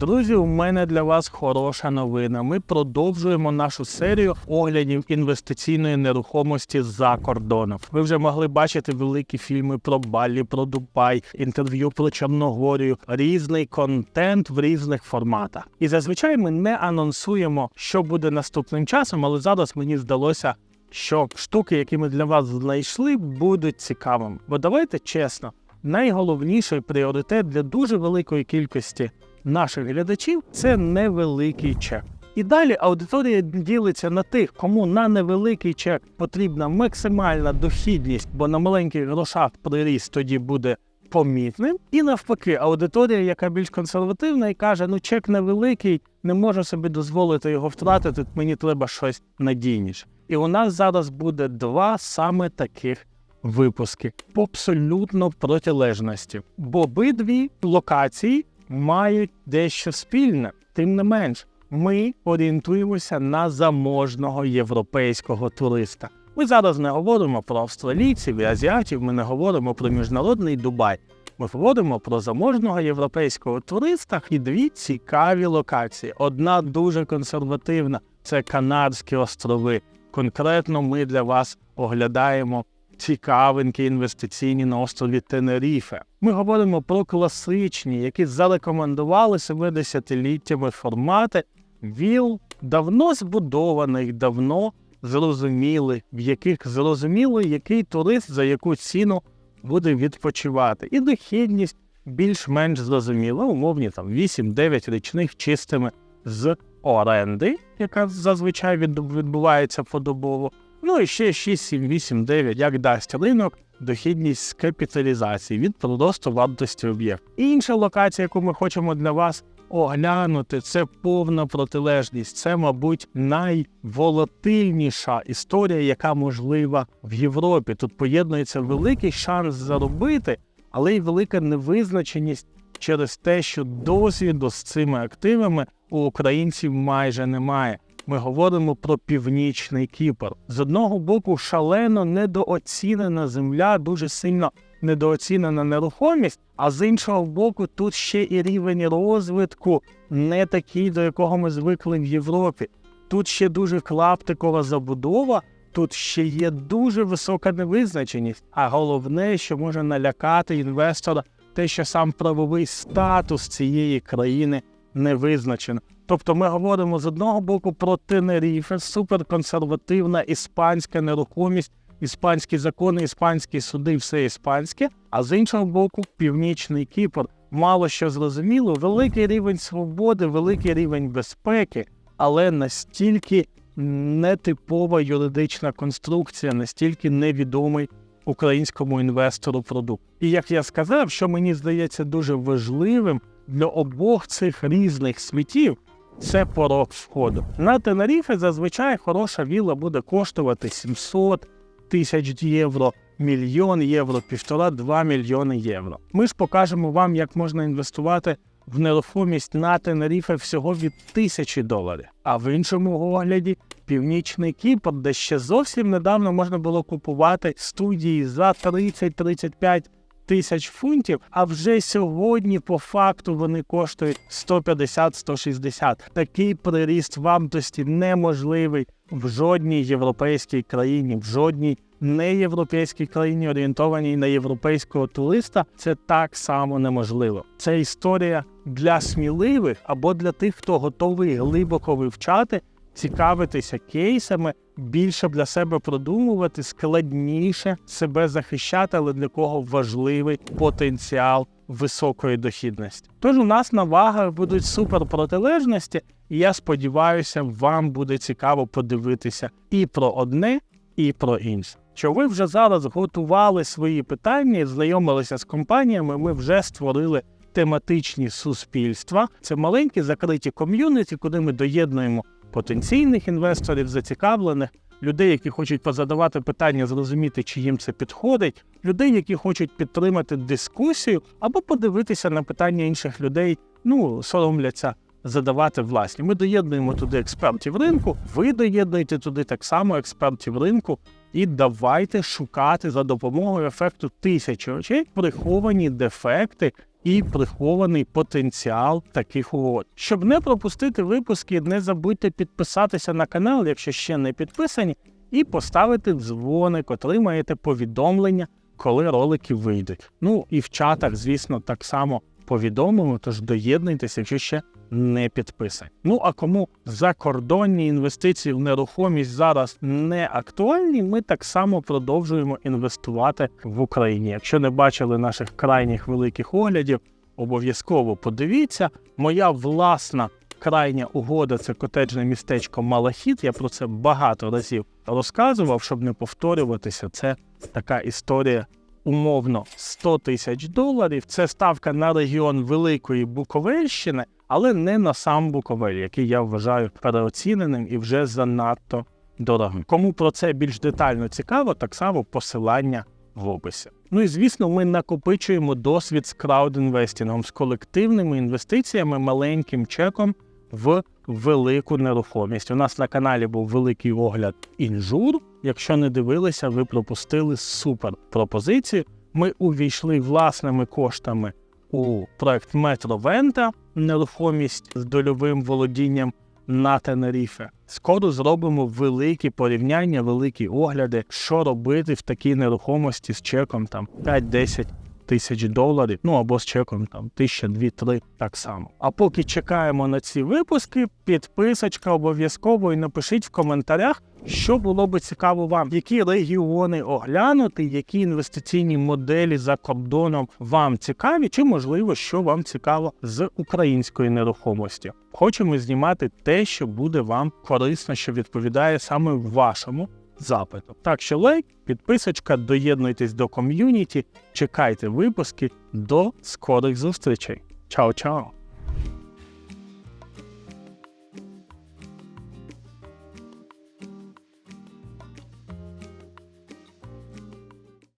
Друзі, у мене для вас хороша новина. Ми продовжуємо нашу серію оглядів інвестиційної нерухомості за кордоном. Ви вже могли бачити великі фільми про Балі, про Дубай, інтерв'ю про Чорногорію, різний контент в різних форматах. І зазвичай ми не анонсуємо, що буде наступним часом, але зараз мені здалося. Що штуки, які ми для вас знайшли, будуть цікавими. Бо давайте чесно, найголовніший пріоритет для дуже великої кількості наших глядачів це невеликий чек. І далі аудиторія ділиться на тих, кому на невеликий чек потрібна максимальна дохідність, бо на маленьких грошах приріст тоді буде помітним. І навпаки, аудиторія, яка більш консервативна і каже: ну чек невеликий, не можу собі дозволити його втратити, мені треба щось надійніше. І у нас зараз буде два саме таких випуски по абсолютно протилежності, бо обидві локації мають дещо спільне. Тим не менш, ми орієнтуємося на заможного європейського туриста. Ми зараз не говоримо про австралійців і азіатів, ми не говоримо про міжнародний Дубай. Ми говоримо про заможного європейського туриста і дві цікаві локації. Одна дуже консервативна це Канарські острови. Конкретно ми для вас оглядаємо цікавинки інвестиційні на острові Тенеріфе. Ми говоримо про класичні, які зарекомендували себе десятиліттями формати віл давно збудованих, давно зрозуміли, в яких зрозуміло, який турист за яку ціну буде відпочивати. І дохідність більш-менш зрозуміла, умовні там 8-9 річних чистими з оренди, яка зазвичай відбувається подобово. Ну і ще 6, 7, 8, 9, як дасть ринок, дохідність капіталізації від просто вартості об'єкту. Інша локація, яку ми хочемо для вас оглянути, це повна протилежність. Це, мабуть, найволатильніша історія, яка можлива в Європі. Тут поєднується великий шанс заробити, але й велика невизначеність через те, що досвіду з цими активами у українців майже немає. Ми говоримо про північний Кіпр. З одного боку, шалено недооцінена земля, дуже сильно недооцінена нерухомість, а з іншого боку, тут ще і рівень розвитку не такий, до якого ми звикли в Європі. Тут ще дуже клаптикова забудова, тут ще є дуже висока невизначеність. А головне, що може налякати інвестора, те, що сам правовий статус цієї країни не визначено. Тобто ми говоримо з одного боку про Тенеріфе, суперконсервативна іспанська нерухомість, іспанські закони, іспанські суди, все іспанське. А з іншого боку, північний Кіпр. Мало що зрозуміло, великий рівень свободи, великий рівень безпеки, але настільки нетипова юридична конструкція, настільки невідомий українському інвестору продукт. І як я сказав, що мені здається дуже важливим для обох цих різних світів. Це порог входу. На Тенеріфе зазвичай хороша вілла буде коштувати 700 тисяч євро, мільйон євро, півтора-два мільйони євро. Ми ж покажемо вам, як можна інвестувати в нерухомість на Тенеріфе всього від тисячі доларів. А в іншому огляді Північний Кіпр, де ще зовсім недавно можна було купувати студії за 30-35 тисяч фунтів, а вже сьогодні по факту вони коштують 150-160. Такий приріст вартості неможливий в жодній європейській країні, в жодній неєвропейській країні, орієнтованій на європейського туриста. Це так само неможливо. Це історія для сміливих або для тих, хто готовий глибоко вивчати. Цікавитися кейсами, більше для себе продумувати, складніше себе захищати, але для кого важливий потенціал високої дохідності. Тож у нас на вагах будуть суперпротилежності, і я сподіваюся, вам буде цікаво подивитися і про одне, і про інше. Що ви вже зараз готували свої питання, знайомилися з компаніями, ми вже створили тематичні суспільства. Це маленькі закриті ком'юніті, куди ми доєднуємо потенційних інвесторів, зацікавлених, людей, які хочуть позадавати питання, зрозуміти, чи їм це підходить, людей, які хочуть підтримати дискусію, або подивитися на питання інших людей, ну соромляться задавати власні. Ми доєднуємо туди експертів ринку. Ви доєднуєте туди так само експертів ринку. І давайте шукати за допомогою ефекту тисячі очей приховані дефекти і прихований потенціал таких угод. Щоб не пропустити випуски, не забудьте підписатися на канал, якщо ще не підписані, і поставити дзвоник, отримаєте повідомлення, коли ролики вийдуть. Ну і в чатах, звісно, так само повідомимо, тож доєднуйтесь, якщо ще не підписані. Ну а кому закордонні інвестиції в нерухомість зараз не актуальні, ми так само продовжуємо інвестувати в Україні. Якщо не бачили наших крайніх великих оглядів, обов'язково подивіться. Моя власна крайня угода це котеджне містечко Малахіт. Я про це багато разів розказував, щоб не повторюватися. Це така історія. Умовно 100 тисяч доларів. Це ставка на регіон Великої Буковельщини, але не на сам Буковель, який я вважаю переоціненим і вже занадто дорогим. Кому про це більш детально цікаво, так само посилання в описі. Ну і звісно, ми накопичуємо досвід з краудінвестінгом, з колективними інвестиціями, маленьким чеком в велику нерухомість. У нас на каналі був великий огляд інжур. Якщо не дивилися, ви пропустили супер пропозицію. Ми увійшли власними коштами у проект Метро Вента, нерухомість з дольовим володінням на Тенеріфе. Скоро зробимо великі порівняння, великі огляди, що робити в такій нерухомості з чеком там 5-10 тисяч доларів, ну або з чеком там тисяча, дві, три, так само. А поки чекаємо на ці випуски, підписочка обов'язково і напишіть в коментарях, що було би цікаво вам, які регіони оглянути, які інвестиційні моделі за кордоном вам цікаві, чи можливо, що вам цікаво з української нерухомості. Хочемо знімати те, що буде вам корисно, що відповідає саме вашому запиту. Так що лайк, підписочка, доєднуйтесь до ком'юніті, чекайте випуски. До скорих зустрічей. Чао-чао!